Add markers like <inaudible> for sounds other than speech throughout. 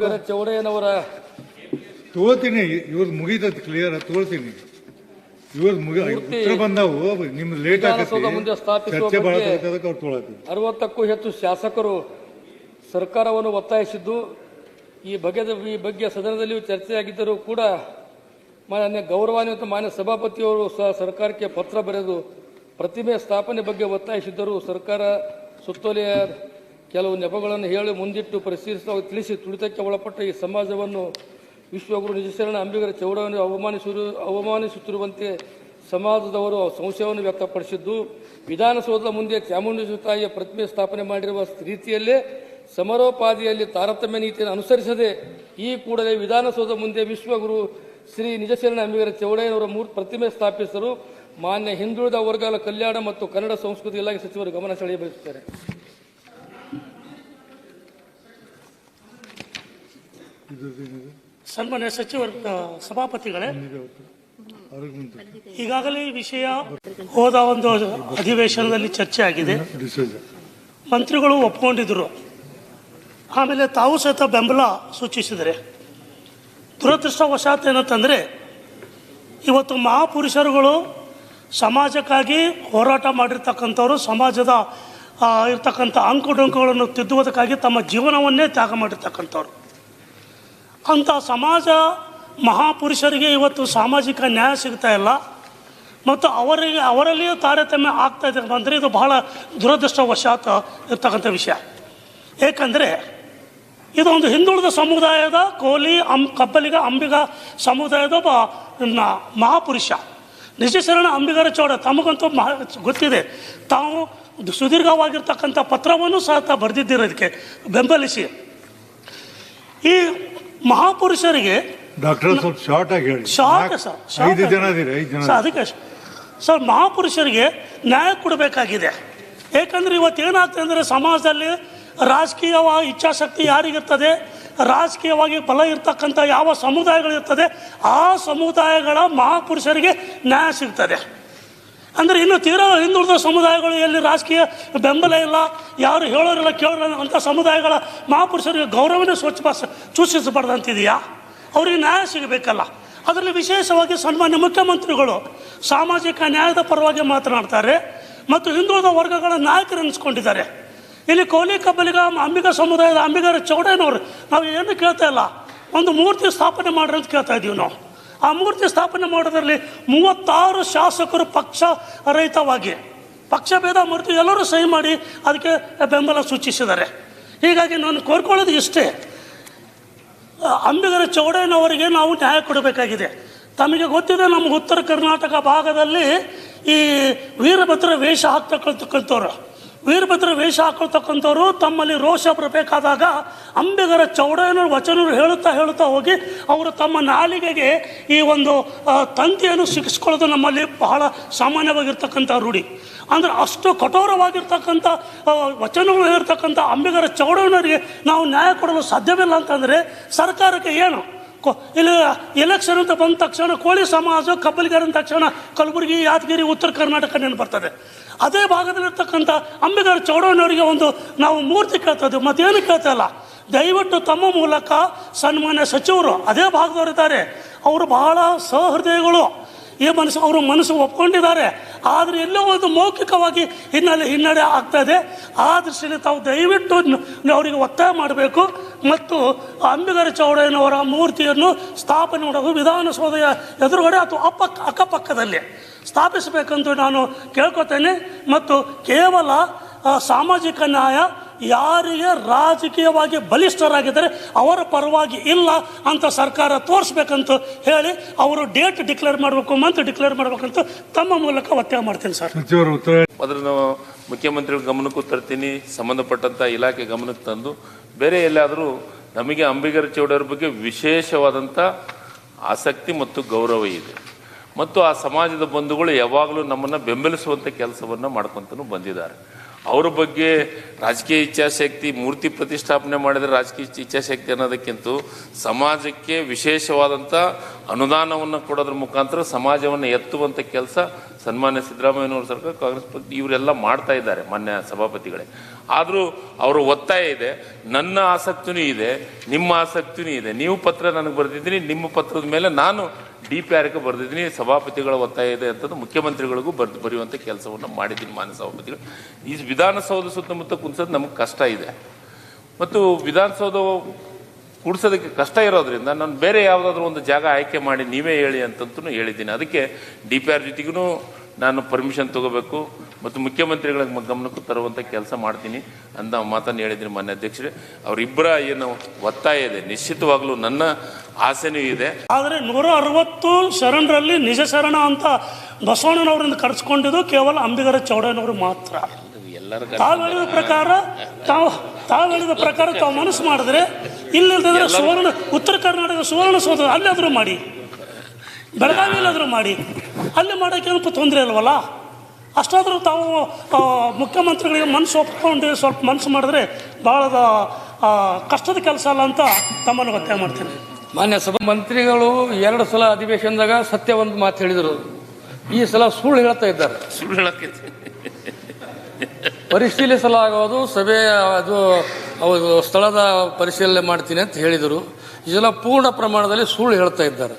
ಚೌಡಯ್ಯನವರ ತಗೋತೀನಿ ಇವ್ರದ್ದು ಮುಗಿತೈತಿ ಕ್ಲಿಯರ್ ತಗೊಳ್ತೀನಿ ಇವ್ರದ್ದು ಮುಗಿ ಉತ್ತರ ಬಂದವು ನಿಮ್ ಲೇಟ್ ಮುಂದೆ ಚರ್ಚೆ ಅರವತ್ತಕ್ಕೂ ಹೆಚ್ಚು ಶಾಸಕರು ಸರ್ಕಾರವನ್ನು ಒತ್ತಾಯಿಸಿದ್ದು. ಈ ಬಗೆದ ಈ ಬಗ್ಗೆ ಸದನದಲ್ಲಿಯೂ ಚರ್ಚೆಯಾಗಿದ್ದರೂ ಕೂಡ ಮಾನ್ಯ ಗೌರವಾನ್ವಿತ ಮಾನ್ಯ ಸಭಾಪತಿಯವರು ಸಹ ಸರ್ಕಾರಕ್ಕೆ ಪತ್ರ ಬರೆದು ಪ್ರತಿಮೆ ಸ್ಥಾಪನೆ ಬಗ್ಗೆ ಒತ್ತಾಯಿಸಿದ್ದರೂ ಸರ್ಕಾರ ಸುತ್ತೋಲೆಯ ಕೆಲವು ನೆಪಗಳನ್ನು ಹೇಳಿ ಮುಂದಿಟ್ಟು ಪರಿಶೀಲಿಸುವ ತಿಳಿಸಿ ತುಳಿತಕ್ಕೆ ಒಳಪಟ್ಟ ಈ ಸಮಾಜವನ್ನು ವಿಶ್ವಗುರು ನಿಜಶರಣ ಅಂಬಿಗರ ಚೌಡವನ್ನು ಅವಮಾನಿಸಿರು ಅವಮಾನಿಸುತ್ತಿರುವಂತೆ ಸಮಾಜದವರು ಸಂಶಯವನ್ನು ವ್ಯಕ್ತಪಡಿಸಿದ್ದು, ವಿಧಾನಸೌಧದ ಮುಂದೆ ಚಾಮುಂಡೇಶ್ವರಿ ತಾಯಿಯ ಪ್ರತಿಮೆ ಸ್ಥಾಪನೆ ಮಾಡಿರುವ ರೀತಿಯಲ್ಲೇ ಸಮರೋಪಾದಿಯಲ್ಲಿ ತಾರತಮ್ಯ ನೀತಿಯನ್ನು ಅನುಸರಿಸದೆ ಈ ಕೂಡಲೇ ವಿಧಾನಸೌಧದ ಮುಂದೆ ವಿಶ್ವಗುರು ಶ್ರೀ ನಿಜಶರಣ ಅಂಬಿಗರ ಚೌಡಯ್ಯನವರ ಮೂರ್ತಿ ಪ್ರತಿಮೆ ಸ್ಥಾಪಿಸಲು ಮಾನ್ಯ ಹಿಂದುಳಿದ ವರ್ಗಗಳ ಕಲ್ಯಾಣ ಮತ್ತು ಕನ್ನಡ ಸಂಸ್ಕೃತಿ ಇಲಾಖೆ ಸಚಿವರು ಗಮನ ಸೆಳೆಯಬಯಸುತ್ತಾರೆ. ಸನ್ಮಾನ್ಯ ಸಚಿವರ ಸಭಾಪತಿಗಳೇ, ಈಗಾಗಲೇ ಈ ವಿಷಯ ಹೋದ ಒಂದು ಅಧಿವೇಶನದಲ್ಲಿ ಚರ್ಚೆ ಆಗಿದೆ. ಮಂತ್ರಿಗಳು ಒಪ್ಕೊಂಡಿದ್ರು. ಆಮೇಲೆ ತಾವು ಸಹಿತ ಬೆಂಬಲ ಸೂಚಿಸಿದರೆ. ದುರದೃಷ್ಟವಶಾತ್ ಏನಂತಂದರೆ ಇವತ್ತು ಮಹಾಪುರುಷರುಗಳು ಸಮಾಜಕ್ಕಾಗಿ ಹೋರಾಟ ಮಾಡಿರ್ತಕ್ಕಂಥವ್ರು, ಸಮಾಜದ ಇರ್ತಕ್ಕಂಥ ಅಂಕುಡೊಂಕುಗಳನ್ನು ತಿದ್ದುವುದಕ್ಕಾಗಿ ತಮ್ಮ ಜೀವನವನ್ನೇ ತ್ಯಾಗ ಮಾಡಿರ್ತಕ್ಕಂಥವ್ರು. ಅಂಥ ಸಮಾಜ ಮಹಾಪುರುಷರಿಗೆ ಇವತ್ತು ಸಾಮಾಜಿಕ ನ್ಯಾಯ ಸಿಗ್ತಾ ಇಲ್ಲ. ಮತ್ತು ಅವರಿಗೆ, ಅವರಲ್ಲಿಯೂ ತಾರತಮ್ಯ ಆಗ್ತಾ ಇದೆ ಅಂದರೆ ಇದು ಬಹಳ ದುರದೃಷ್ಟವಶಾತ್ ಇರ್ತಕ್ಕಂಥ ವಿಷಯ. ಏಕೆಂದರೆ ಇದೊಂದು ಹಿಂದುಳಿದ ಸಮುದಾಯದ ಕೋಲಿ, ಅಂ, ಕಬ್ಬಲಿಗ, ಅಂಬಿಗ ಸಮುದಾಯದ ಒಬ್ಬ ಮಹಾಪುರುಷ. ನಿಜಶರಣ ಅಂಬಿಗರ ಚೌಡ ತಮಗಂತೂ ಮಹಾ ಗೊತ್ತಿದೆ. ತಾವು ಸುದೀರ್ಘವಾಗಿರ್ತಕ್ಕಂಥ ಪತ್ರವನ್ನು ಸಹ ಬರೆದಿದ್ದಿರೋದಕ್ಕೆ ಬೆಂಬಲಿಸಿ. ಈ ಮಹಾಪುರುಷರಿಗೆ ಡಾಕ್ಟರ್ ಸ್ವಲ್ಪ ಶಾರ್ಟ್ ಆಗಿ ಹೇಳಿ. ಶಾರ್ಟ್ ಸರ್ ಐದು ಜನ ಇದೀರಿ ಐದು ಜನ ಸರ್ ಅದಕ್ಕೆ ಸರ್ ಮಹಾಪುರುಷರಿಗೆ ನ್ಯಾಯ ಕೊಡಬೇಕಾಗಿದೆ. ಏಕೆಂದರೆ ಇವತ್ತು ಏನಾಗ್ತದೆ ಅಂದರೆ ಸಮಾಜದಲ್ಲಿ ರಾಜಕೀಯವಾಗಿ ಇಚ್ಛಾಶಕ್ತಿ ಯಾರಿಗಿರ್ತದೆ ರಾಜಕೀಯವಾಗಿ ಬಲ ಇರ್ತಕ್ಕಂಥ ಯಾವ ಸಮುದಾಯಗಳಿರ್ತದೆ ಆ ಸಮುದಾಯಗಳ ಮಹಾಪುರುಷರಿಗೆ ನ್ಯಾಯ ಸಿಗ್ತದೆ. ಅಂದರೆ ಇನ್ನು ತೀರಾ ಹಿಂದುಳಿದ ಸಮುದಾಯಗಳು ಎಲ್ಲಿ ರಾಜಕೀಯ ಬೆಂಬಲ ಇಲ್ಲ, ಯಾರು ಹೇಳೋರಿಲ್ಲ, ಕೇಳೋರಿಲ್ಲ ಅಂಥ ಸಮುದಾಯಗಳ ಮಹಾಪುರುಷರಿಗೆ ಗೌರವನೇ ಸ್ವಚ್ಛ ಸೂಚಿಸಬಾರ್ದಂತಿದೆಯಾ ಅವರಿಗೆ ನ್ಯಾಯ ಸಿಗಬೇಕಲ್ಲ. ಅದರಲ್ಲಿ ವಿಶೇಷವಾಗಿ ಸನ್ಮಾನ್ಯ ಮುಖ್ಯಮಂತ್ರಿಗಳು ಸಾಮಾಜಿಕ ನ್ಯಾಯದ ಪರವಾಗಿ ಮಾತನಾಡ್ತಾರೆ ಮತ್ತು ಹಿಂದುಳಿದ ವರ್ಗಗಳ ನಾಯಕರು ಅನಿಸ್ಕೊಂಡಿದ್ದಾರೆ ಇಲ್ಲಿ ಕೋಲಿ ಕಬ್ಬಲಿಗ ಅಂಬಿಗ ಸಮುದಾಯದ ಅಂಬಿಗರ ಚೌಡೇನವರು ನಾವು ಏನು ಕೇಳ್ತಾ ಇಲ್ಲ, ಒಂದು ಮೂರ್ತಿ ಸ್ಥಾಪನೆ ಮಾಡ್ರಿ ಅಂತ ಕೇಳ್ತಾ ಇದ್ದೀವಿ ನಾವು. ಆ ಮೂರ್ತಿ ಸ್ಥಾಪನೆ ಮಾಡೋದ್ರಲ್ಲಿ ಮೂವತ್ತಾರು ಶಾಸಕರು ಪಕ್ಷ ರಹಿತವಾಗಿ, ಪಕ್ಷ ಭೇದ ಮೂರ್ತಿ ಎಲ್ಲರೂ ಸಹಿ ಮಾಡಿ ಅದಕ್ಕೆ ಬೆಂಬಲ ಸೂಚಿಸಿದ್ದಾರೆ. ಹೀಗಾಗಿ ನಾನು ಕೋರ್ಕೊಳ್ಳೋದು ಇಷ್ಟೇ. ಅಂಬಿಗರ ಚೌಡಯ್ಯನವರಿಗೆ ನಾವು ನ್ಯಾಯ ಕೊಡಬೇಕಾಗಿದೆ. ತಮಗೆ ಗೊತ್ತಿದೆ ನಮ್ಮ ಉತ್ತರ ಕರ್ನಾಟಕ ಭಾಗದಲ್ಲಿ ಈ ವೀರಭದ್ರ ವೇಷ ಹಾಕ್ತಕ್ಕಂಥವ್ರು ವೀರಭದ್ರ ವೇಷ ಹಾಕೊಳ್ತಕ್ಕಂಥವ್ರು ತಮ್ಮಲ್ಲಿ ರೋಷ ಬರಬೇಕಾದಾಗ ಅಂಬಿಗರ ಚೌಡಯ್ಯನ ವಚನರು ಹೇಳುತ್ತಾ ಹೇಳುತ್ತಾ ಹೋಗಿ ಅವರು ತಮ್ಮ ನಾಲಿಗೆಗೆ ಈ ಒಂದು ತಂತಿಯನ್ನು ಸಿಕ್ಕಿಸ್ಕೊಳ್ಳೋದು ನಮ್ಮಲ್ಲಿ ಬಹಳ ಸಾಮಾನ್ಯವಾಗಿರ್ತಕ್ಕಂಥ ರೂಢಿ. ಅಂದರೆ ಅಷ್ಟು ಕಠೋರವಾಗಿರ್ತಕ್ಕಂಥ ವಚನಗಳು ಇರ್ತಕ್ಕಂಥ ಅಂಬಿಗರ ಚೌಡಯ್ಯನವರಿಗೆ ನಾವು ನ್ಯಾಯ ಕೊಡಲು ಸಾಧ್ಯವಿಲ್ಲ ಅಂತಂದರೆ ಸರ್ಕಾರಕ್ಕೆ ಏನು? ಇಲ್ಲಿ ಎಲೆಕ್ಷನ್ ಅಂತ ಬಂದ ತಕ್ಷಣ ಕೋಳಿ ಸಮಾಜ ಕಬ್ಬಲಿಗರ ತಕ್ಷಣ ಕಲಬುರಗಿ, ಯಾದಗಿರಿ, ಉತ್ತರ ಕರ್ನಾಟಕ ನೆನಪು ಬರ್ತದೆ. ಅದೇ ಭಾಗದಲ್ಲಿರ್ತಕ್ಕಂಥ ಅಂಬಿಗರ ಚೌಡವನವರಿಗೆ ಒಂದು ನಾವು ಮೂರ್ತಿ ಕೇಳ್ತದೆ ಮತ್ತೇನು ಕೇಳ್ತಾ ಇಲ್ಲ ದಯವಿಟ್ಟು ತಮ್ಮ ಮೂಲಕ ಸನ್ಮಾನ್ಯ ಸಚಿವರು ಅದೇ ಭಾಗದವರಿದ್ದಾರೆ ಅವರು ಬಹಳ ಸಹೃದಯಗಳು. ಈ ಮನಸ್ಸು, ಅವರು ಮನಸ್ಸು ಒಪ್ಕೊಂಡಿದ್ದಾರೆ. ಆದರೆ ಎಲ್ಲೋ ಒಂದು ಮೌಖಿಕವಾಗಿ ಹಿನ್ನೆಲೆ, ಹಿನ್ನಡೆ ಆಗ್ತಾ ಇದೆ. ಆ ದೃಷ್ಟಿಯಲ್ಲಿ ತಾವು ದಯವಿಟ್ಟು ಅವರಿಗೆ ಒತ್ತಾಯ ಮಾಡಬೇಕು. ಮತ್ತು ಅಂಬಿಗರ ಚೌಡಯ್ಯನವರ ಮೂರ್ತಿಯನ್ನು ಸ್ಥಾಪನೆ ಮಾಡೋದು ವಿಧಾನಸೌಧ ಎದುರುಗಡೆ ಅಥವಾ ಅಪ್ಪ ಅಕ್ಕಪಕ್ಕದಲ್ಲಿ. ಸ್ಥಾಪಿಸಬೇಕಂತ ನಾನು ಕೇಳ್ಕೊತೇನೆ ಮತ್ತು ಕೇವಲ ಸಾಮಾಜಿಕ ನ್ಯಾಯ ಯಾರಿಗೆ ರಾಜಕೀಯವಾಗಿ ಬಲಿಷ್ಠರಾಗಿದ್ದಾರೆ ಅವರ ಪರವಾಗಿ ಇಲ್ಲ ಅಂತ ಸರ್ಕಾರ ತೋರಿಸ್ಬೇಕಂತ ಹೇಳಿ ಅವರು ಡೇಟ್ ಡಿಕ್ಲೇರ್ ಮಾಡಬೇಕು ಮಂತ್ ಡಿಕ್ಲೇರ್ ಮಾಡಬೇಕಂತ ತಮ್ಮ ಮೂಲಕ ಒತ್ತಾಯ ಮಾಡ್ತೀನಿ ಸರ್. ಅದನ್ನು ಮುಖ್ಯಮಂತ್ರಿಗಳ ಗಮನಕ್ಕೂ ತರ್ತೀನಿ ಸಂಬಂಧಪಟ್ಟಂಥ ಇಲಾಖೆ ಗಮನಕ್ಕೆ ತಂದು ಬೇರೆ ಎಲ್ಲಾದರೂ ನಮಗೆ ಅಂಬಿಗರ ಚೌಡರ ಬಗ್ಗೆ ವಿಶೇಷವಾದಂಥ ಆಸಕ್ತಿ ಮತ್ತು ಗೌರವ ಇದೆ. ಮತ್ತು ಆ ಸಮಾಜದ ಬಂಧುಗಳು ಯಾವಾಗಲೂ ನಮ್ಮನ್ನು ಬೆಂಬಲಿಸುವಂಥ ಕೆಲಸವನ್ನು ಮಾಡ್ಕೊತನೂ ಬಂದಿದ್ದಾರೆ. ಅವರ ಬಗ್ಗೆ ರಾಜಕೀಯ ಇಚ್ಛಾಶಕ್ತಿ, ಮೂರ್ತಿ ಪ್ರತಿಷ್ಠಾಪನೆ ಮಾಡಿದರೆ ರಾಜಕೀಯ ಇಚ್ಛಾಶಕ್ತಿ ಅನ್ನೋದಕ್ಕಿಂತ ಸಮಾಜಕ್ಕೆ ವಿಶೇಷವಾದಂಥ ಅನುದಾನವನ್ನು ಕೊಡೋದ್ರ ಮುಖಾಂತರ ಸಮಾಜವನ್ನು ಎತ್ತುವಂಥ ಕೆಲಸ ಸನ್ಮಾನ್ಯ ಸಿದ್ದರಾಮಯ್ಯನವರ ಸರ್ಕಾರ, ಕಾಂಗ್ರೆಸ್ ಪಕ್ಷ ಇವರೆಲ್ಲ ಮಾಡ್ತಾ ಇದ್ದಾರೆ ಮಾನ್ಯ ಸಭಾಪತಿಗಳೇ. ಆದರೂ ಅವರ ಒತ್ತಾಯ ಇದೆ, ನನ್ನ ಆಸಕ್ತಿನೂ ಇದೆ, ನಿಮ್ಮ ಆಸಕ್ತಿನೂ ಇದೆ. ನೀವು ಪತ್ರ ನನಗೆ ಬರೆದಿದ್ದೀನಿ, ನಿಮ್ಮ ಪತ್ರದ ಮೇಲೆ ನಾನು ಡಿ ಪಿ ಆರ್ಗೆ ಬರೆದಿದ್ದೀನಿ, ಸಭಾಪತಿಗಳ ಒತ್ತಾಯ ಇದೆ ಅಂತಂದು ಮುಖ್ಯಮಂತ್ರಿಗಳಿಗೂ ಬರೆದು ಬರೆಯುವಂಥ ಕೆಲಸವನ್ನು ಮಾಡಿದ್ದೀನಿ ಮಾನ್ಯ ಸಭಾಪತಿಗಳು. ಈ ವಿಧಾನಸೌಧ ಸುತ್ತಮುತ್ತ ಕುಂದ್ಸೋದು ನಮಗೆ ಕಷ್ಟ ಇದೆ. ಮತ್ತು ವಿಧಾನಸೌಧ ಕೂಡ್ಸೋದಕ್ಕೆ ಕಷ್ಟ ಇರೋದ್ರಿಂದ ನಾನು ಬೇರೆ ಯಾವುದಾದ್ರೂ ಒಂದು ಜಾಗ ಆಯ್ಕೆ ಮಾಡಿ ನೀವೇ ಹೇಳಿ ಅಂತಂತೂ ಹೇಳಿದ್ದೀನಿ. ಅದಕ್ಕೆ ಡಿ ಪಿ ಆರ್ ಜೊತೆಗೂ ನಾನು ಪರ್ಮಿಷನ್ ತಗೋಬೇಕು. ಮತ್ತು ಮುಖ್ಯಮಂತ್ರಿಗಳ ಗಮನಕ್ಕೂ ತರುವಂಥ ಕೆಲಸ ಮಾಡ್ತೀನಿ ಅಂತ ಮಾತನ್ನು ಹೇಳಿದ್ದೀನಿ ಮಾನ್ಯ ಅಧ್ಯಕ್ಷರೇ. ಅವರಿಬ್ಬರ ಏನು ಒತ್ತಾಯ ಇದೆ. ನಿಶ್ಚಿತವಾಗ್ಲೂ ನನ್ನ ಆಸೆನೂ ಇದೆ. ಆದರೆ ನೂರ ಅರವತ್ತು ಶರಣರಲ್ಲಿ ನಿಜ ಶರಣ ಅಂತ ಬಸವಣ್ಣನವರಿಂದ ಕರೆಸ್ಕೊಂಡಿದ್ದು ಕೇವಲ ಅಂಬಿಗರ ಚೌಡಯ್ಯನವರು ಮಾತ್ರ. ಎಲ್ಲರ ತಾವು ಹೇಳಿದ ಪ್ರಕಾರ ತಾವು ತಾವು ಹೇಳಿದ ಪ್ರಕಾರ ತಾವು ಮನಸ್ಸು ಮಾಡಿದ್ರೆ ಇಲ್ಲಿಲ್ದಿದ್ರೆ ಸುವರ್ಣ ಉತ್ತರ ಕರ್ನಾಟಕ ಸುವರ್ಣ ಸೌಧ ಅಲ್ಲಾದರೂ ಮಾಡಿ. ಬೆಳಗಾವಿಯಲ್ಲಾದರೂ ಮಾಡಿ. ಅಲ್ಲಿ ಮಾಡೋಕ್ಕೇನಪ್ಪ ತೊಂದರೆ ಇಲ್ವಲ್ಲ? ಅಷ್ಟಾದರೂ ತಾವು ಮುಖ್ಯಮಂತ್ರಿಗಳಿಗೆ ಮನಸ್ಸು ಒಪ್ಕೊಂಡು ಸ್ವಲ್ಪ ಮನಸ್ಸು ಮಾಡಿದ್ರೆ ಭಾಳ ಕಷ್ಟದ ಕೆಲಸ ಅಲ್ಲ ಅಂತ ತಮ್ಮನ್ನು ಒತ್ತಾಯ ಮಾಡ್ತೀನಿ. ಮಾನ್ಯ ಸಭಾ ಮಂತ್ರಿಗಳು ಎರಡು ಸಲ ಅಧಿವೇಶನದಾಗ ಸತ್ಯ ಒಂದು ಮಾತು ಹೇಳಿದರು. ಈ ಸಲ ಸುಳ್ಳು ಹೇಳ್ತಾ ಇದ್ದಾರೆ. ಸುಳ್ಳು ಹೇಳಕ್ಕೆ ಪರಿಶೀಲಿಸಲಾಗೋದು ಸಭೆ ಅದು ಅವರು ಸ್ಥಳದ ಪರಿಶೀಲನೆ ಮಾಡ್ತೀನಿ ಅಂತ ಹೇಳಿದರು. ಇದೆಲ್ಲ ಪೂರ್ಣ ಪ್ರಮಾಣದಲ್ಲಿ ಸುಳ್ಳು ಹೇಳ್ತಾ ಇದ್ದಾರೆ.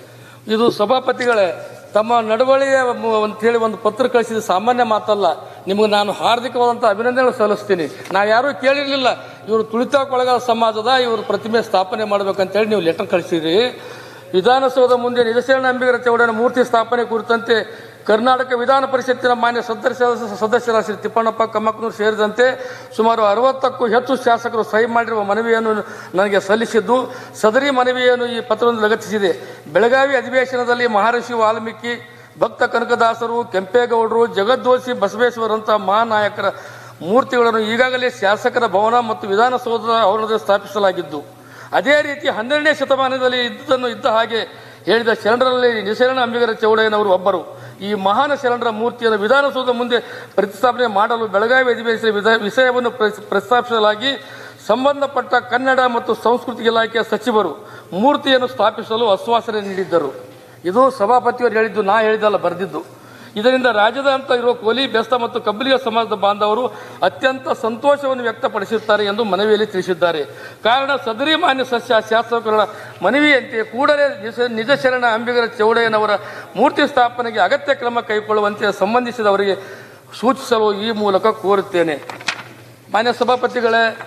ಇದು ಸಭಾಪತಿಗಳೇ ತಮ್ಮ ನಡವಳಿಯ ಮು- ಅಂತ ಹೇಳಿ ಒಂದು ಪತ್ರ ಕಳಿಸಿದ ಸಾಮಾನ್ಯ ಮಾತಲ್ಲ. ನಿಮಗೆ ನಾನು ಹಾರ್ದಿಕವಾದಂಥ ಅಭಿನಂದನೆಗಳು ಸಲ್ಲಿಸ್ತೀನಿ. ನಾವು ಯಾರೂ ಕೇಳಿರಲಿಲ್ಲ. ಇವರು ತುಳಿತಕ್ಕೊಳಗಾದ ಸಮಾಜದ ಇವರು ಪ್ರತಿಮೆ ಸ್ಥಾಪನೆ ಮಾಡ್ಬೇಕಂತೇಳಿ ನೀವು ಲೆಟರ್ ಕಳಿಸಿದ್ರಿ. ವಿಧಾನಸೌಧ ಮುಂದೆ ನಿಜಶರಣ ಅಂಬಿಗರ ಚೌಡನ ಮೂರ್ತಿ ಸ್ಥಾಪನೆ ಕುರಿತಂತೆ ಕರ್ನಾಟಕ ವಿಧಾನ ಪರಿಷತ್ತಿನ ಮಾನ್ಯ ಸದಸ್ಯ ಸದಸ್ಯರಾದ ಶ್ರೀ ತಿಪ್ಪಣ್ಣಪ್ಪ ಕಮ್ಮಕ್ನೂರು ಸೇರಿದಂತೆ ಸುಮಾರು ಅರವತ್ತಕ್ಕೂ ಹೆಚ್ಚು ಶಾಸಕರು ಸಹಿ ಮಾಡಿರುವ ಮನವಿಯನ್ನು ನನಗೆ ಸಲ್ಲಿಸಿದ್ದು, ಸದರಿ ಮನವಿಯನ್ನು ಈ ಪತ್ರವನ್ನು ಲಗತ್ತಿಸಿದೆ. ಬೆಳಗಾವಿ ಅಧಿವೇಶನದಲ್ಲಿ ಮಹರ್ಷಿ ವಾಲ್ಮೀಕಿ, ಭಕ್ತ ಕನಕದಾಸರು, ಕೆಂಪೇಗೌಡರು ಜಗದ್ದೋಸಿ ಬಸವೇಶ್ವರಂತಹ ಮಹಾನಾಯಕರ ಮೂರ್ತಿಗಳನ್ನು ಈಗಾಗಲೇ ಶಾಸಕರ ಭವನ ಮತ್ತು ವಿಧಾನಸೌಧದ ಆವರಣದಲ್ಲಿ ಸ್ಥಾಪಿಸಲಾಗಿದ್ದು, ಅದೇ ರೀತಿ ಹನ್ನೆರಡನೇ ಶತಮಾನದಲ್ಲಿ ಇದ್ದುದನ್ನು ಇದ್ದ ಹಾಗೆ ಹೇಳಿದ ಶರಣರಲ್ಲಿ ನಿಸರಣ ಅಂಬಿಗರ ಚೌಡಯ್ಯನವರು ಒಬ್ಬರು. ಈ ಮಹಾನ ಶರಣರ ಮೂರ್ತಿಯನ್ನು ವಿಧಾನಸೌಧ ಮುಂದೆ ಪ್ರತಿಷ್ಠಾಪನೆ ಮಾಡಲು ಬೆಳಗಾವಿ ಅಧಿವೇಶನ ವಿಷಯವನ್ನು ಪ್ರಸ್- ಪ್ರಸ್ತಾಪಿಸಲಾಗಿ ಸಂಬಂಧಪಟ್ಟ ಕನ್ನಡ ಮತ್ತು ಸಂಸ್ಕೃತಿ ಇಲಾಖೆಯ ಸಚಿವರು ಮೂರ್ತಿಯನ್ನು ಸ್ಥಾಪಿಸಲು ಆಶ್ವಾಸನೆ ನೀಡಿದ್ದರು. ಇದು ಸಭಾಪತಿಯವರು ಹೇಳಿದ್ದು ನಾ ಹೇಳಿದಲ್ಲ ಬರೆದಿದ್ದು. ಇದರಿಂದ ರಾಜ್ಯದ ಅಂತ ಇರುವ ಕೋಲಿ ಬೆಸ್ತ ಮತ್ತು ಕಬ್ಬಲಿಗ ಸಮಾಜದ ಬಾಂಧವರು ಅತ್ಯಂತ ಸಂತೋಷವನ್ನು ವ್ಯಕ್ತಪಡಿಸುತ್ತಾರೆ ಎಂದು ಮನವಿಯಲ್ಲಿ ತಿಳಿಸಿದ್ದಾರೆ. ಕಾರಣ ಸದರಿ ಮಾನ್ಯ ಸಸ್ಯ ಶಾಸಕರುಗಳ ಮನವಿಯಂತೆ ಕೂಡಲೇ ನಿಜ- ಶರಣ ಅಂಬಿಗರ ಚೌಡಯ್ಯನವರ ಮೂರ್ತಿ ಸ್ಥಾಪನೆಗೆ ಅಗತ್ಯ ಕ್ರಮ ಕೈಗೊಳ್ಳುವಂತೆ ಸಂಬಂಧಿಸಿದವರಿಗೆ ಸೂಚಿಸಲು ಈ ಮೂಲಕ ಕೋರುತ್ತೇನೆ. ಮಾನ್ಯ ಸಭಾಪತಿಗಳೇ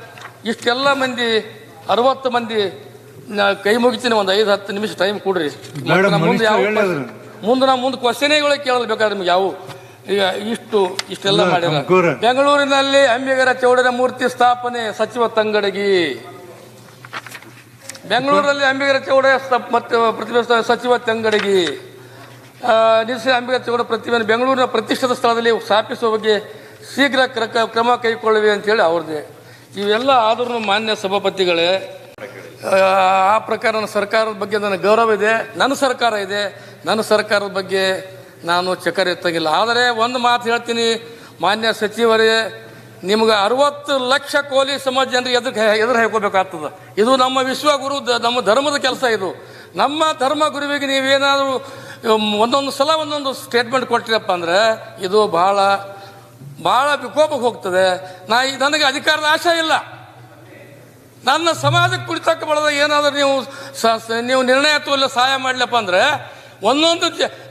ಇಷ್ಟೆಲ್ಲ ಮಂದಿ ಅರವತ್ತು ಮಂದಿ ಕೈ ಮುಗಿತೀನಿ ಒಂದು ಐದು ಹತ್ತು ನಿಮಿಷ ಟೈಮ್ ಕೊಡ್ರಿ. ಮುಂದೆ ಯಾವ. ಮುಂದೆ ನಾ ಮುಂದೆ ಕ್ವಶನೇಗಳು ಕೇಳೋದು ಬೇಕಾದ್ರೆ ನಿಮ್ಗೆ ಯಾವ ಈಗ ಇಷ್ಟು ಇಷ್ಟೆಲ್ಲ ಮಾಡ್ಯಾರ ಬೆಂಗಳೂರಿನಲ್ಲಿ ಅಂಬಿಗರ ಚೌಡನ ಮೂರ್ತಿ ಸ್ಥಾಪನೆ ಸಚಿವ ತಂಗಡಗಿ. ಬೆಂಗಳೂರಲ್ಲಿ ಅಂಬಿಗರ ಚೌಡ ಮತ್ತೆ ಮತ್ತು ಪ್ರತಿಮೆ ಸಚಿವ ತಂಗಡಗಿ. ನಿಲ್ಸಿ ಅಂಬಿಗರ ಚೌಡ ಪ್ರತಿಮೆಯನ್ನು ಬೆಂಗಳೂರಿನ ಪ್ರತಿಷ್ಠಿತ ಸ್ಥಳದಲ್ಲಿ ಸ್ಥಾಪಿಸುವ ಬಗ್ಗೆ ಶೀಘ್ರ ಕ್ರಮ ಕೈಗೊಳ್ಳುವೆ ಅಂತೇಳಿ ಅವ್ರದ್ದೇ. ಇವೆಲ್ಲ ಆದ್ರೂ ಮಾನ್ಯ ಸಭಾಪತಿಗಳೇ. ಆ, ಪ್ರಕಾರ ನನ್ನ ಸರ್ಕಾರದ ಬಗ್ಗೆ ನನಗೆ ಗೌರವ ಇದೆ. ನನ್ನ ಸರ್ಕಾರ ಇದೆ. ನನ್ನ ಸರ್ಕಾರದ ಬಗ್ಗೆ ನಾನು ಚಕರ್ ಎತ್ತಂಗಿಲ್ಲ. ಆದರೆ ಒಂದು ಮಾತು ಹೇಳ್ತೀನಿ. ಮಾನ್ಯ ಸಚಿವರೇ, ನಿಮ್ಗೆ ಅರವತ್ತು ಲಕ್ಷ ಕೋಲಿ ಸಮಾಜ ಜನರಿಗೆ ಎದುರು ಎದುರು ಹಾಕೋಬೇಕಾಗ್ತದೆ ಇದು ನಮ್ಮ ವಿಶ್ವಗುರು ಗುರು ನಮ್ಮ ಧರ್ಮದ ಕೆಲಸ ಇದು. ನಮ್ಮ ಧರ್ಮ ಗುರುವಿಗೆ ನೀವೇನಾದರೂ ಒಂದೊಂದು ಸಲ ಒಂದೊಂದು ಸ್ಟೇಟ್ಮೆಂಟ್ ಕೊಟ್ಟಿರಪ್ಪ ಅಂದ್ರೆ, ಇದು ಭಾಳ ಭಾಳ ವಿಕೋಪಕ್ಕೆ ಹೋಗ್ತದೆ. ನಾ ನನಗೆ ಅಧಿಕಾರದ ಆಶೆ ಇಲ್ಲ. ನನ್ನ ಸಮಾಜಕ್ಕೆ ಕುಳಿತಕ್ಕ ಬಳದ ಏನಾದರೂ ನೀವು ನೀವು ನಿರ್ಣಯ ತೋಲ್ಲ ಸಹಾಯ ಮಾಡಲಪ್ಪ ಅಂದ್ರೆ ಒಂದೊಂದು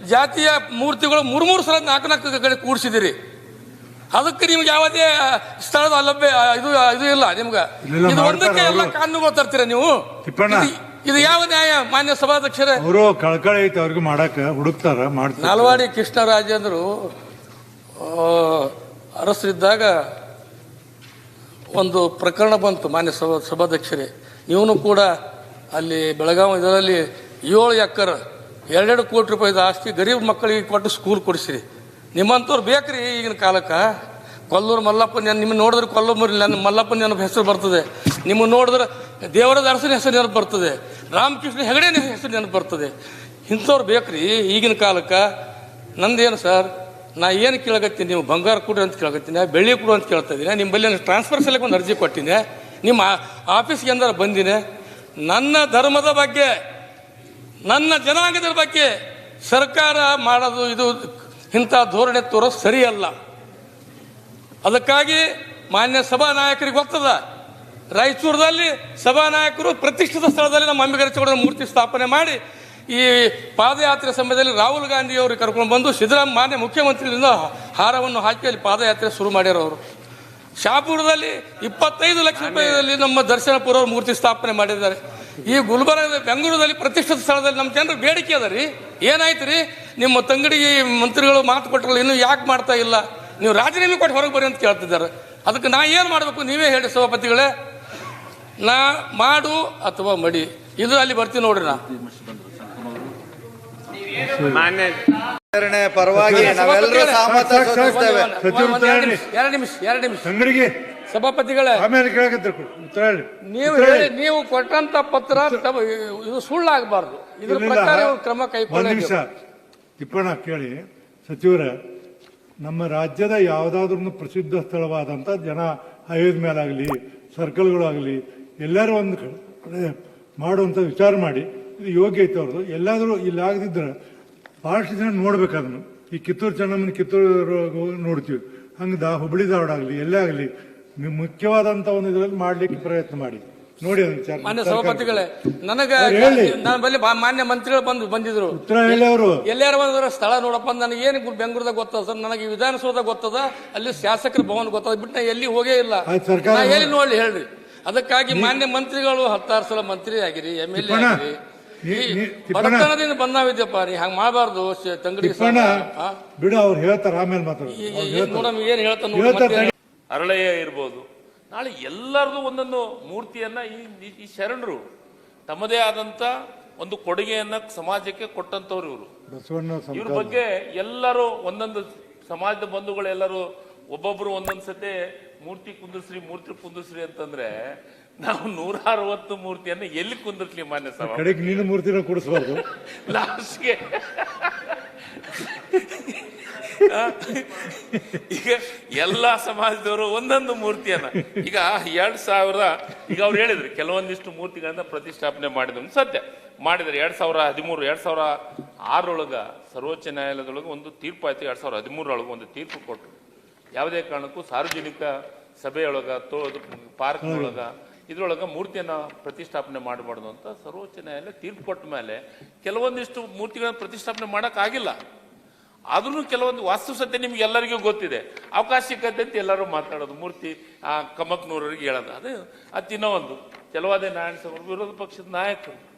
ಜಾತಿಯ ಮೂರ್ತಿಗಳು ಮೂರು ಮೂರು ಸಲ ನಾಲ್ಕು ನಾಲ್ಕು ಕಡೆ ಕೂಡಿಸಿದಿರಿ. ಅದಕ್ಕೆ ನಿಮ್ಗೆ ಯಾವುದೇ ಸ್ಥಳದ ಅಲಭ್ಯ ಇದು ಇದು ಇಲ್ಲ ನಿಮ್ಗೆ. ಇದು ಒಂದಕ್ಕೆ ಎಲ್ಲ. ಕಾನೂನುಗಳು ತರ್ತೀರ ನೀವು? ಇದು- ಯಾವ ನ್ಯಾಯ ಮಾನ್ಯ ಸಭಾಧ್ಯಕ್ಷರೇ? ಅವರು ಕಳ್ಕಳಿ ಐತೆ ಅವ್ರಿಗೆ ಮಾಡಾಕ ಹುಡುಕ್ತಾರ ಮಾಡ್ತಾರೆ. ನಾಲ್ವಾಡಿ ಕೃಷ್ಣರಾಜೇಂದ್ರು ಅರಸರಿದ್ದಾಗ ಒಂದು ಪ್ರಕರಣ ಬಂತು ಮಾನ್ಯ ಸಭಾ ಸಭಾಧ್ಯಕ್ಷರೇ. ನೀವು ಕೂಡ ಅಲ್ಲಿ ಬೆಳಗಾವಿ ಇದರಲ್ಲಿ ಏಳು ಎಕ್ಕರ್ ಎರಡೆರಡು ಕೋಟಿ ರೂಪಾಯಿದ ಆಸ್ತಿ ಗರೀಬ್ ಮಕ್ಕಳಿಗೆ ಕೊಟ್ಟು ಸ್ಕೂಲ್ ಕೊಡಿಸಿರಿ. ನಿಮ್ಮಂಥವ್ರು ಬೇಕ್ರಿ ಈಗಿನ ಕಾಲಕ್ಕೆ. ಕೊಲ್ಲೂರು ಮಲ್ಲಪ್ಪ ನೆನ್ ನಿಮ್ಮ ನೋಡಿದ್ರೆ ಕೊಲ್ಲೂರು ನನ್ನ ಮಲ್ಲಪ್ಪ ನೆನಪು ಹೆಸರು ಬರ್ತದೆ. ನಿಮ್ಮ ನೋಡಿದ್ರೆ ದೇವರದ ದರ್ಶನ ಹೆಸರು ನೆನಪು ಬರ್ತದೆ. ರಾಮಕೃಷ್ಣ ಹೆಗಡೆನ ಹೆಸರು ನೆನಪು ಬರ್ತದೆ. ಇಂಥವ್ರು ಬೇಕ್ರಿ ಈಗಿನ ಕಾಲಕ್ಕೆ. ನಂದೇನು ಸರ್? ನಾ ಏನು ಕೇಳಕತ್ತೀನಿ? ನೀವು ಬಂಗಾರ ಕೊಡ್ರಿ ಅಂತ ಕೇಳಕತ್ತೀನಿ. ಬೆಳ್ಳಿ ಕೊಡು ಅಂತ ಕೇಳ್ತಾ ಇದ್ದೀನಿ ನಿಮ್ಮ ಟ್ರಾನ್ಸ್ಫರ್ ಸಲಕ್ಕೆ ಒಂದು ಅರ್ಜಿ ಕೊಟ್ಟಿದ್ದೆ ನಿಮ್ಮ ಆಫೀಸ್ಗೆ ಅಂದ್ರೆ ಬಂದಿನಿ. ನನ್ನ ಧರ್ಮದ ಬಗ್ಗೆ ನನ್ನ ಜನಾಂಗದ ಬಗ್ಗೆ ಸರ್ಕಾರ ಮಾಡೋದು ಇದು ಇಂಥ ಧೋರಣೆ ತೋರೋದು ಸರಿಯಲ್ಲ. ಅದಕ್ಕಾಗಿ ಮಾನ್ಯ ಸಭಾನಾಯಕರಿಗೆ ಗೊತ್ತದ, ರಾಯಚೂರದಲ್ಲಿ ಸಭಾನಾಯಕರು ಪ್ರತಿಷ್ಠಿತ ಸ್ಥಳದಲ್ಲಿ ನಮ್ಮ ಅಂಬಿಗರ ಮೂರ್ತಿ ಸ್ಥಾಪನೆ ಮಾಡಿ ಈ ಪಾದಯಾತ್ರೆ ಸಮಯದಲ್ಲಿ ರಾಹುಲ್ ಗಾಂಧಿ ಅವರು ಕರ್ಕೊಂಡು ಬಂದು ಸಿದ್ದರಾಮ ಮಾನ್ಯ ಮುಖ್ಯಮಂತ್ರಿಗಳಿಂದ ಹಾರವನ್ನು ಹಾಕಿ ಅಲ್ಲಿ ಪಾದಯಾತ್ರೆ ಶುರು ಮಾಡ್ಯಾರ ಅವರು ಶಾಪುರದಲ್ಲಿ ಇಪ್ಪತ್ತೈದು ಲಕ್ಷ ರೂಪಾಯಿಯಲ್ಲಿ ನಮ್ಮ ದರ್ಶನಪುರ ಮೂರ್ತಿ ಸ್ಥಾಪನೆ ಮಾಡಿದ್ದಾರೆ. ಈ ಗುಲ್ಬರ್ಗ ಬೆಂಗಳೂರಲ್ಲಿ ಪ್ರತಿಷ್ಠಿತ ಸ್ಥಳದಲ್ಲಿ ನಮ್ಮ ಜನರು ಬೇಡಿಕೆ ಅದ ರೀ. ಏನಾಯ್ತು ರೀ? ನಿಮ್ಮ ತಂಗಡಿಗೆ ಮಂತ್ರಿಗಳು ಮಾತು ಕೊಟ್ಟರಲ್ಲ ಇನ್ನೂ ಯಾಕೆ ಮಾಡ್ತಾ ಇಲ್ಲ? ನೀವು ರಾಜೀನಾಮೆ ಕೊಟ್ಟು ಹೊರಗೆ ಬರ್ರಿ ಅಂತ ಕೇಳ್ತಿದ್ದಾರೆ. ಅದಕ್ಕೆ ನಾ ಏನು ಮಾಡಬೇಕು? ನೀವೇ ಹೇಳಿ ಸಭಾಪತಿಗಳೇ. ನಾ ಮಾಡು ಅಥವಾ ಮಡಿ. ಇದು ಅಲ್ಲಿ ಬರ್ತೀನಿ ನೋಡ್ರಿ ನಾ. ಪರವಾಗಿ ನಾವೆಲ್ಲರೂ ಎರಡು ಹೇಳಿ. ನಿಮಿಷ ಎರಡು ನಿಮಿಷ ಎರಡು ನಿಮಿಷ. ತಂಗಡಿಗೆ ಸಭಾಪತಿಗಳೇ ಆಮೇಲೆ ಕೇಳಕತ್ತಾರೆ ಕೊಡು. ಉತ್ತರ ಹೇಳಿ. ನೀವು ಉತ್ತರ ಹೇಳಿ ಹೇಳಿ. ನೀವು ಕೊಟ್ಟಂತ ಪತ್ರ ತಮ್ಮ- ಇದು ಸುಳ್ಳಾಗಬಾರ್ದು. ಇದ್ರ ಇಲ್ಲಿಂದ ಪ್ರಕಾರ ಇವ್ರು ಕ್ರಮ ಒಂದ್ ನಿಮಿಷ. ಕೈಗೊಳ್ಳಬೇಕು ತಿಪ್ಪಣ್ಣ ಕೇಳಿ. ಸಚಿವರ ನಮ್ಮ ರಾಜ್ಯದ ಯಾವುದಾದ್ರೂ ಪ್ರಸಿದ್ಧ ಸ್ಥಳವಾದಂಥ ಜನ ಹೈವೇದ ಮೇಲಾಗಲಿ ಸರ್ಕಲ್ಗಳಾಗಲಿ ಎಲ್ಲರೂ ಒಂದು ಕಡೆ ಮಾಡುವಂಥ ವಿಚಾರ ಮಾಡಿ ಇದು ಯೋಗ್ಯ ಐತೆ ಅವ್ರದ್ದು. ಎಲ್ಲಾದರೂ ಇಲ್ಲಿ ಆಗದಿದ್ರೆ ಭಾಳಷ್ಟು ಜನ ನೋಡ್ಬೇಕು ಅದನ್ನು ಈ ಕಿತ್ತೂರು ಚೆನ್ನಮ್ಮನ ಕಿತ್ತೂರು ಹೋಗಿ ನೋಡ್ತೀವಿ. ಹಂಗೆ ದಾ ಹುಬ್ಳಿ ಧಾರವಾಡ ಆಗಲಿ ಎಲ್ಲೇ ಆಗಲಿ ನೀವು ಮುಖ್ಯವಾದಂಥ ಒಂದು ಇದರಲ್ಲಿ ಮಾಡ್ಲಿಕ್ಕೆ ಪ್ರಯತ್ನ ಮಾಡಿ. ನೋಡಿ ಮಾನ್ಯ. ಸಭಾಪತಿಗಳೇ ನನಗ. ನನ್ನ ಬಲ್ಲಿ ಮಾನ್ಯ ಮಂತ್ರಿಗಳು ಬಂದು ಬಂದಿದ್ರು. ಎಲ್ಲಾರು ಬಂದ್ರೆ? ಸ್ಥಳ ನೋಡಪ್ಪ ನನಗೆ ಏನು ಬೆಂಗಳೂರದಾಗ ಗೊತ್ತದ ಸರ್? ನನಗೆ ವಿಧಾನಸೌಧ ಗೊತ್ತದ ಅಲ್ಲಿ ಶಾಸಕರ ಭವನ ಗೊತ್ತದ. ಬಿಟ್ಟು ನಾ ಎಲ್ಲಿ ಹೋಗೇ ಇಲ್ಲ. ಎಲ್ಲಿ ನೋಡ್ಲಿ ಹೇಳ್ರಿ. ಅದಕ್ಕಾಗಿ ಮಾನ್ಯ ಮಂತ್ರಿಗಳು ಹತ್ತಾರು ಸಲ ಮಂತ್ರಿ ಆಗಿರಿ ಎಂ ಎಲ್ ಎ ಆಗಿರಿ. ಬಡತನದಿಂದ ಬಂದಾವಿದ್ಯಪ್ಪ ನೀ ಹಂಗ ಮಾಡಬಾರ್ದು ತಂಗಡಿ ಬಿಡು ಅವ್ರು ಹೇಳ್ತಾರ ಆಮೇಲೆ. ನೋಡಮ್ ಏನ್ ಹೇಳ್ತಾನ ಅರಳೆಯ ಇರ್ಬೋದು. ನಾಳೆ ಎಲ್ಲರದು ಒಂದೊಂದು ಮೂರ್ತಿಯನ್ನ ಈ ಈ- ಶರಣರು ತಮ್ಮದೇ ಆದಂತ ಒಂದು ಕೊಡುಗೆಯನ್ನು ಸಮಾಜಕ್ಕೆ ಕೊಟ್ಟಂಥವ್ರು ಇವರು. ಇವ್ರ ಬಗ್ಗೆ ಎಲ್ಲರೂ ಒಂದೊಂದು ಸಮಾಜದ ಬಂಧುಗಳೆಲ್ಲರೂ ಒಬ್ಬೊಬ್ಬರು ಒಂದೊಂದು ಸತಿ ಮೂರ್ತಿ ಕುಂದಿಸ್ರಿ ಮೂರ್ತಿ ಕುಂದಿಸ್ರಿ ಅಂತಂದ್ರೆ ನಾವು ನೂರ ಅರವತ್ತು ಮೂರ್ತಿಯನ್ನ ಎಲ್ಲಿ ಕುಂದಿರ್ಲಿ ಮಾನ್ಯ ಸಭಾ. ಮೂರ್ತಿನ ಕೂಡಿಸ್ಬಾರ್ದು. ಲಾಸ್ಟ್ಗೆ <laughs> ಈಗ ಎಲ್ಲಾ ಸಮಾಜದವರು ಒಂದೊಂದು ಮೂರ್ತಿಯನ್ನ. ಈಗ ಎರಡ್ ಸಾವಿರ ಈಗ ಅವ್ರು ಹೇಳಿದ್ರು, ಕೆಲವೊಂದಿಷ್ಟು ಮೂರ್ತಿಗಳನ್ನ ಪ್ರತಿಷ್ಠಾಪನೆ ಮಾಡಿದ್ರು. ಸತ್ಯ ಮಾಡಿದ್ರು ಎರಡ್ ಸಾವಿರ ಹದಿಮೂರು, ಎರಡ್ ಸಾವಿರ ಆರೊಳಗ ಸರ್ವೋಚ್ಚ ನ್ಯಾಯಾಲಯದೊಳಗೆ ಒಂದು ತೀರ್ಪು ಆಯ್ತು, ಎರಡ್ ಸಾವಿರದ ಹದಿಮೂರರೊಳಗೆ ಒಂದು ತೀರ್ಪು ಕೊಟ್ಟರು ಯಾವುದೇ ಕಾರಣಕ್ಕೂ ಸಾರ್ವಜನಿಕ ಸಭೆಯೊಳಗ, ತೋ, ಪಾರ್ಕ್ನೊಳಗ, ಇದ್ರೊಳಗ ಮೂರ್ತಿಯನ್ನ ಪ್ರತಿಷ್ಠಾಪನೆ ಮಾಡಬಾರ್ದು ಅಂತ ಸರ್ವೋಚ್ಚ ನ್ಯಾಯಾಲಯ ತೀರ್ಪು ಕೊಟ್ಟ ಮೇಲೆ ಕೆಲವೊಂದಿಷ್ಟು ಮೂರ್ತಿಗಳನ್ನ ಪ್ರತಿಷ್ಠಾಪನೆ ಮಾಡಕ್ ಆಗಿಲ್ಲ. ಆದ್ರೂ ಕೆಲವೊಂದು ವಾಸ್ತುಸತ್ಯ ನಿಮ್ಗೆ ಎಲ್ಲರಿಗೂ ಗೊತ್ತಿದೆ. ಅವಕಾಶ ಸಿಕ್ಕತ್ತೆ ಅಂತ ಎಲ್ಲರೂ ಮಾತಾಡೋದು. ಮೂರ್ತಿ ಆ ಕಮಕ್ನೂರವರಿಗೆ ಹೇಳೋದು. ಅದು ಅದು ತಿನ್ನೋ ಒಂದು ಕೆಲವಾದ ನಾರಾಯಣ ಸ್ವಾಮಿ ವಿರೋಧ ಪಕ್ಷದ ನಾಯಕರು.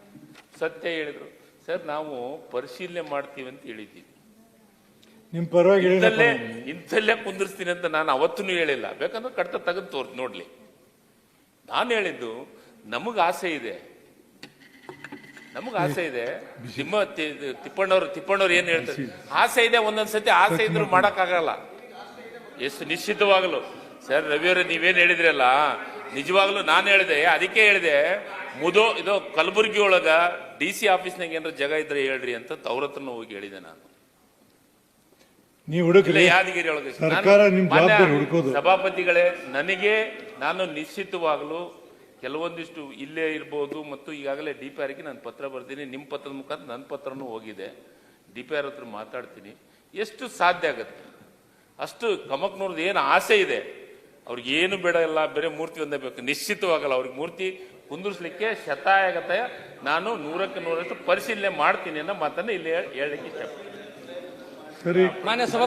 ಸತ್ಯ ಹೇಳಿದ್ರು. ಸರ್ ನಾವು ಪರಿಶೀಲನೆ ಮಾಡ್ತೀವಿ ಅಂತ ಹೇಳಿದ್ದೀವಿ. ನಿಮ್ ಪರವಾಗಿ ಇಂಥಲ್ಲೇ ಇಂಥಲ್ಲೇ ಕುಂದಿರ್ಸ್ತೀನಿ ಅಂತ ನಾನು ಅವತ್ತೂ ಹೇಳಿಲ್ಲ. ಬೇಕಂದ್ರೆ ಕಡತ ತೆಗೆದು ತೋರ್ಸಿ ನೋಡ್ಲಿ. ನಾನು ಹೇಳಿದ್ದು ನಮಗ್ ಆಸೆ ಇದೆ. ನಮಗ್ ಆಸೆ ಇದೆ. ನಿಮ್ಮ ತಿಪ್ಪಣ್ಣವ್ರು ತಿಪ್ಪಣ್ಣವ್ರು ಏನ್ ಹೇಳ್ತಾರೆ? ಆಸೆ ಇದೆ ಒಂದೊಂದ್ಸತಿ ಆಸೆ ಇದ್ರು ಮಾಡಕ್ಕಾಗಲ್ಲ. ಎಷ್ಟು ನಿಶ್ಚಿತವಾಗಲು. ಸರ್ ರವಿಯವರೇ ನೀವೇನ್ ಹೇಳಿದ್ರಲ್ಲ? ನಿಜವಾಗ್ಲೂ ನಾನು ಹೇಳಿದೆ ಅದಕ್ಕೆ ಹೇಳಿದೆ ಮುದೋ ಇದು ಕಲಬುರಗಿ ಒಳಗ ಡಿ ಸಿ ಆಫೀಸ್ನಾಗ ಏನಾರ ಜಗ ಇದ್ರೆ ಹೇಳ್ರಿ ಅಂತ ಹತ್ರನೂ ಹೋಗಿ ಹೇಳಿದೆ ನಾನು. ನೀವು ಯಾದಗಿರಿ ಒಳಗೆ. ಸಭಾಪತಿಗಳೇ ನನಗೆ ನಾನು ನಿಶ್ಚಿತವಾಗಲು ಕೆಲವೊಂದಿಷ್ಟು ಇಲ್ಲೇ ಇರ್ಬೋದು ಮತ್ತು ಈಗಾಗಲೇ ಡಿ ಪಿ ಆರ್ಗೆ ನಾನು ಪತ್ರ ಬರ್ತೀನಿ. ನಿಮ್ಮ ಪತ್ರದ ಮುಖಾಂತರ ನನ್ನ ಪತ್ರನೂ ಹೋಗಿದೆ. ಡಿ ಪಿ ಆರ್ ಹತ್ರ ಮಾತಾಡ್ತೀನಿ. ಎಷ್ಟು ಸಾಧ್ಯ ಆಗುತ್ತೆ? ಅಷ್ಟು ಕಮಕ್ನವ್ರದ್ದು ಏನು ಆಸೆ ಇದೆ. ಅವ್ರಿಗೆ ಏನು ಬೇಡ ಇಲ್ಲ ಬೇರೆ ಮೂರ್ತಿ ಒಂದೇ ಬೇಕು. ನಿಶ್ಚಿತವಾಗಲ್ಲ ಅವ್ರಿಗೆ ಮೂರ್ತಿ ಕುಂದಿರ್ಸ್ಲಿಕ್ಕೆ ಶತಾಯಗತಯ ನಾನು ನೂರಕ್ಕೆ ನೂರಷ್ಟು ಪರಿಶೀಲನೆ ಮಾಡ್ತೀನಿ ಅನ್ನೋ ಮಾತನ್ನ ಇಲ್ಲಿ ಹೇಳಲಿಕ್ಕೆ ಇಷ್ಟಪಡ್ತೀನಿ. ಸರಿ. ಮಾನ್ಯ ಸಭಾ